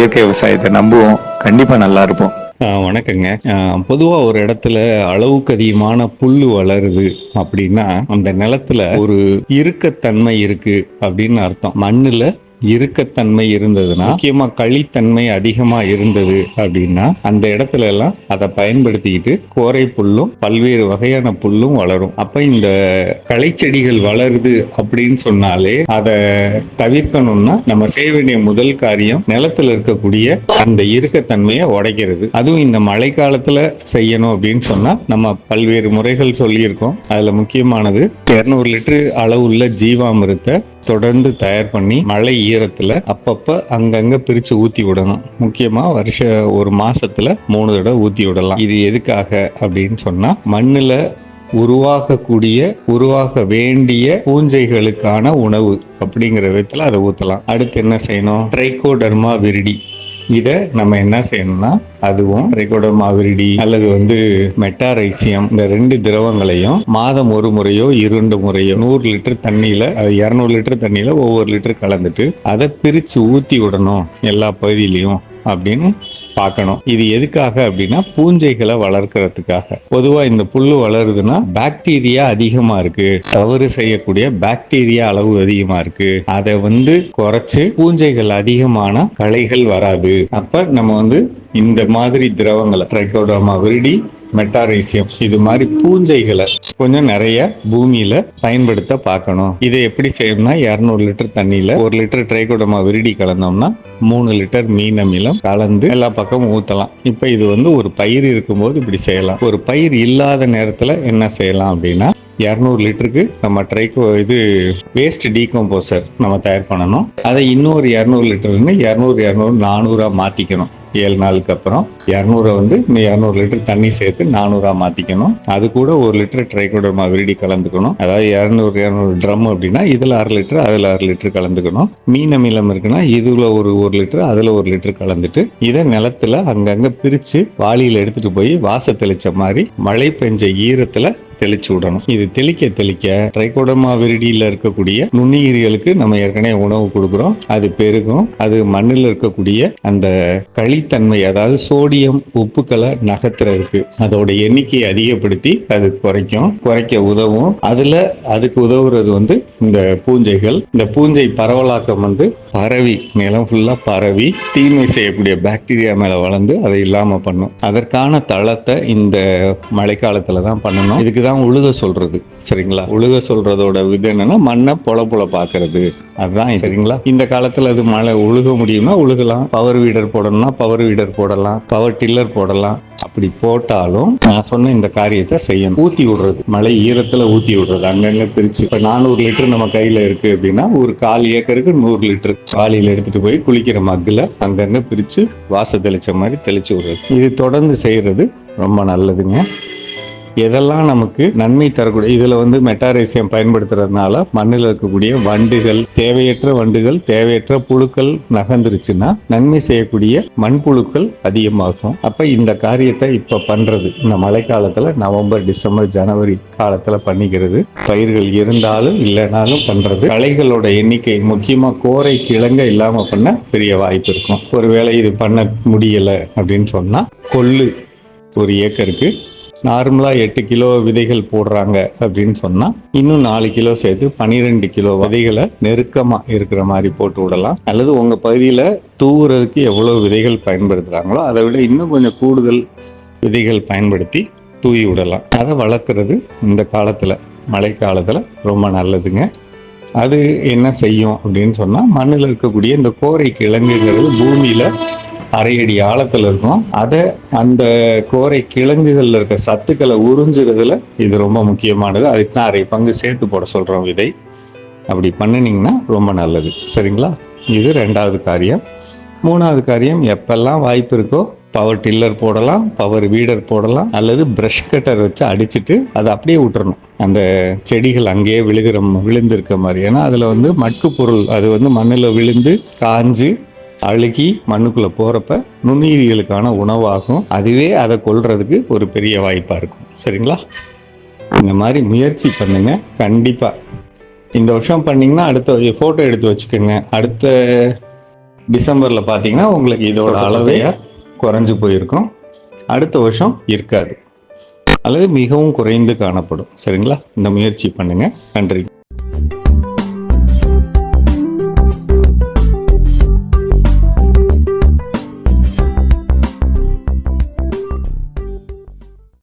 இயற்கை விவசாயத்தை நம்புவோம். கண்டிப்பா நல்லா இருப்போம். ஆஹ் வணக்கங்க. பொதுவாக ஒரு இடத்துல அளவுக்கு அதிகமான புல்லு வளருது அப்படின்னா அந்த நிலத்துல ஒரு இறுக்கத்தன்மை இருக்கு அப்படின்னு அர்த்தம். மண்ணுல இறுக்கத்தன்மை இருந்ததுன்னா முக்கியமா களித்தன்மை அதிகமா இருந்தது அப்படின்னா அந்த இடத்துல எல்லாம் அதை பயன்படுத்திக்கிட்டு கோரை புல்லும் பல்வேறு வகையான புல்லும் வளரும். அப்ப இந்த களைச்செடிகள் வளருது அப்படின்னு சொன்னாலே அதை தவிர்க்கணும்னா நம்ம செய்ய வேண்டிய முதல் காரியம் நிலத்துல இருக்கக்கூடிய அந்த இறுக்கத்தன்மையை உடைக்கிறது. அதுவும் இந்த மழை காலத்துல செய்யணும் அப்படின்னு சொன்னா நம்ம பல்வேறு முறைகள் சொல்லியிருக்கோம். அதுல முக்கியமானது 200 லிட்டர் அளவுள்ள ஜீவாமிருத்தை தொடர்ந்து தயார் பண்ணி மழை ஈரத்துல அப்பப்ப அங்கங்க பிரிச்சு ஊத்தி விடணும். முக்கியமா வருஷ ஒரு மாசத்துல மூணு தடவை ஊத்தி விடலாம். இது எதுக்காக அப்படின்னு சொன்னா மண்ணுல உருவாகக்கூடிய உருவாக வேண்டிய பூஞ்சைகளுக்கான உணவு அப்படிங்கிற விதத்துல அதை ஊத்தலாம். அடுத்து என்ன செய்யணும்? ட்ரைகோடர்மா விரிடி இதை நம்ம என்ன செய்யணும்னா அதுவும் ட்ரைகோடர்மா அவரிடி அல்லது வந்து மெட்டாரைசியம் இந்த ரெண்டு திரவங்களையும் மாதம் ஒரு முறையோ இரண்டு முறையோ நூறு லிட்டர் தண்ணியில அது இரநூறு லிட்டர் தண்ணியில ஒவ்வொரு லிட்டர் கலந்துட்டு அதை பிரிச்சு ஊத்தி விடணும் எல்லா பகுதியிலையும். அப்படின்னு பார்க்கணும். இது எதுக்காக அப்படின்னா பூஞ்சைகளை வளர்க்கறதுக்காக. பொதுவா இந்த புல்லு வளருதுன்னா பாக்டீரியா அதிகமா இருக்கு. தவறு செய்யக்கூடிய பாக்டீரியா அளவு அதிகமா இருக்கு. அதை வந்து குறைச்சு பூஞ்சைகள் அதிகமான களைகள் வராது. அப்ப நம்ம வந்து இந்த மாதிரி திரவங்களை ட்ரைகோடோமா விரிடி மெட்டாரைசியம். இது மாதிரி பூஞ்சைகளை கொஞ்சம் நிறைய பூமியில பயன்படுத்த பார்க்கணும். இதை எப்படி செய்யணும்னா இரநூறு லிட்டர் தண்ணியில ஒரு லிட்டர் ட்ரைகோடமா விருடி கலந்தோம்னா மூணு லிட்டர் மீன் அமிலம் கலந்து எல்லா பக்கமும் ஊத்தலாம். இப்ப இது வந்து ஒரு பயிர் இருக்கும்போது இப்படி செய்யலாம். ஒரு பயிர் இல்லாத நேரத்துல என்ன செய்யலாம் அப்படின்னா இரநூறு லிட்டருக்கு நம்ம ட்ரைகோ இது வேஸ்ட் டீகம்போசர் நம்ம தயார் பண்ணணும். அதை இன்னொரு இரநூறு லிட்டர்னு இரநூறு இரநூறு நானூறாக மாற்றிக்கணும் ஏழு நாளுக்கு அப்புறம் இரநூறை வந்து இரநூறு லிட்டர் தண்ணி சேர்த்து நானூறா மாத்திக்கணும். அது கூட ஒரு லிட்டர் ட்ரைகோடர்மா விரிடி கலந்துக்கணும். அதாவது இரநூறு இரநூறு ட்ரம் அப்படின்னா இதுல அரை லிட்டர் அதுல அரை லிட்டர் கலந்துக்கணும். மீன் அமிலம் இருக்குன்னா இதுல ஒரு ஒரு லிட்டர் அதுல ஒரு லிட்டர் கலந்துட்டு இதை நிலத்துல அங்கங்க பிரிச்சு வாளியில எடுத்துட்டு போய் வாச தெளிச்ச மாதிரி மழை பெஞ்ச ஈரத்துல தெளிச்சு விடணும். இது தெளிக்க தெளிக்க ட்ரைகோடமா விரிடியில் இருக்கக்கூடிய நுண்ணுயிரிகளுக்கு நம்ம ஏற்கனவே உணவு கொடுக்குறோம். அது பெருகும். அது மண்ணில் இருக்கக்கூடிய அந்த களித்தன்மை அதாவது சோடியம் உப்புக்களை நகர்த்துறதுக்கு அதோட எண்ணிக்கையை அதிகப்படுத்தி அது குறைக்கும் குறைக்க உதவும். அதுல அதுக்கு உதவுறது வந்து இந்த பூஞ்சைகள். இந்த பூஞ்சை பரவலாக்கம் வந்து பரவி நிலம் ஃபுல்லா பரவி தீமை செய்யக்கூடிய பாக்டீரியா மேல வளர்ந்து அதை இல்லாம பண்ணும். அதற்கான தளத்தை இந்த மழைக்காலத்துல தான் பண்ணணும். இதுக்கு தான் உழுக சொல்றது சரிங்களா? உழுக சொல்றதோட விதம் என்னன்னா மண்ணை பொல பொல பாக்குறது அதுதான் சரிங்களா? இந்த காலத்துல அது மழை உழுக முடியும்னா உழுகலாம். பவர் வீடர் போடணும்னா பவர் வீடர் போடலாம். பவர் டில்லர் போடலாம். அப்படி போட்டாலும் நான் சொன்ன இந்த காரியத்தை செய்யணும். ஊத்தி விடுறது. மழை ஈரத்துல ஊத்தி விடுறது. அங்கங்க பிரிச்சு. இப்ப நானூறு லிட்டர் நம்ம கையில இருக்கு அப்படின்னா ஒரு கால் ஏக்கருக்கு நூறு லிட்டர். காலையில எடுத்துட்டு போய் குளிக்கிற மக்குல அங்கங்க பிரிச்சு வாச தெளிச்ச மாதிரி தெளிச்சு விடுறது. இது தொடர்ந்து செய்யறது ரொம்ப நல்லதுங்க. எதெல்லாம் நமக்கு நன்மை தரக்கூடிய இதுல வந்து மெட்டாரேசியம் பயன்படுத்துறதுனால மண்ணில் இருக்கக்கூடிய வண்டுகள் தேவையற்ற வண்டுகள் தேவையற்ற புழுக்கள் நகர்ந்துருச்சுன்னா நன்மை செய்யக்கூடிய மண்புழுக்கள் அதிகமாகும். அப்ப இந்த காரியத்தை இப்ப பண்றது இந்த மழைக்காலத்தில் நவம்பர் டிசம்பர் ஜனவரி காலத்துல பண்ணிக்கிறது. பயிர்கள் இருந்தாலும் இல்லைனாலும் பண்றது. களைகளோட எண்ணிக்கை முக்கியமா கோரை கிழங்க இல்லாம பண்ண பெரிய வாய்ப்பு இருக்கும். ஒருவேளை இது பண்ண முடியல அப்படின்னு சொன்னா கொள்ளு ஒரு ஏக்கருக்கு நார்மலா எட்டு கிலோ விதைகள் போடுறாங்க அப்படின்னு சொன்னா இன்னும் நாலு கிலோ சேர்த்து பன்னிரெண்டு கிலோ விதைகளை நெருக்கமா இருக்கிற மாதிரி போட்டு விடலாம். அல்லது உங்க பகுதியில தூவுறதுக்கு எவ்வளவு விதைகள் பயன்படுத்துறாங்களோ அதை விட இன்னும் கொஞ்சம் கூடுதல் விதைகள் பயன்படுத்தி தூவி விடலாம். அதை வளர்க்குறது இந்த காலத்தில் மழை காலத்தில் ரொம்ப நல்லதுங்க. அது என்ன செய்யும் அப்படின்னு சொன்னால் மண்ணில் இருக்கக்கூடிய இந்த கோரை கிழங்குங்கிறது பூமியில் அரை அடி ஆழத்துல இருக்கும். அதை அந்த கோரை கிழங்குகள்ல இருக்க சத்துக்களை உறிஞ்சுறதுல இது ரொம்ப முக்கியமானது. அதுக்கு தான் அரை பங்கு சேர்த்து போட சொல்றோம் விதை அப்படி பண்ணினீங்கன்னா ரொம்ப நல்லது. சரிங்களா? இது ரெண்டாவது காரியம். மூணாவது காரியம் எப்பெல்லாம் வாய்ப்பு இருக்கோ பவர் டில்லர் போடலாம் பவர் வீடர் போடலாம் அல்லது ப்ரஷ் கட்டர் வச்சு அடிச்சுட்டு அதை அப்படியே விட்டுறணும். அந்த செடிகள் அங்கேயே விழுகிற விழுந்திருக்க மாதிரி. ஏன்னா அதில் வந்து மட்கு பொருள் அது வந்து மண்ணில் விழுந்து காஞ்சு அழுகி மண்ணுக்குள்ள போறப்ப நுண்ணுயிரிகளுக்கான உணவாகும். அதுவே அதை கொல்றதுக்கு ஒரு பெரிய வாய்ப்பா இருக்கும். சரிங்களா? இந்த மாதிரி முயற்சி பண்ணுங்க. கண்டிப்பா. இந்த வருஷம் பண்ணீங்கன்னா அடுத்த போட்டோ எடுத்து வச்சுக்கோங்க. அடுத்த டிசம்பர்ல பாத்தீங்கன்னா உங்களுக்கு இதோட அளவே குறைஞ்சு போயிருக்கும். அடுத்த வருஷம் இருக்காது. அல்லது மிகவும் குறைந்து காணப்படும். சரிங்களா? இந்த முயற்சி பண்ணுங்க. நன்றி.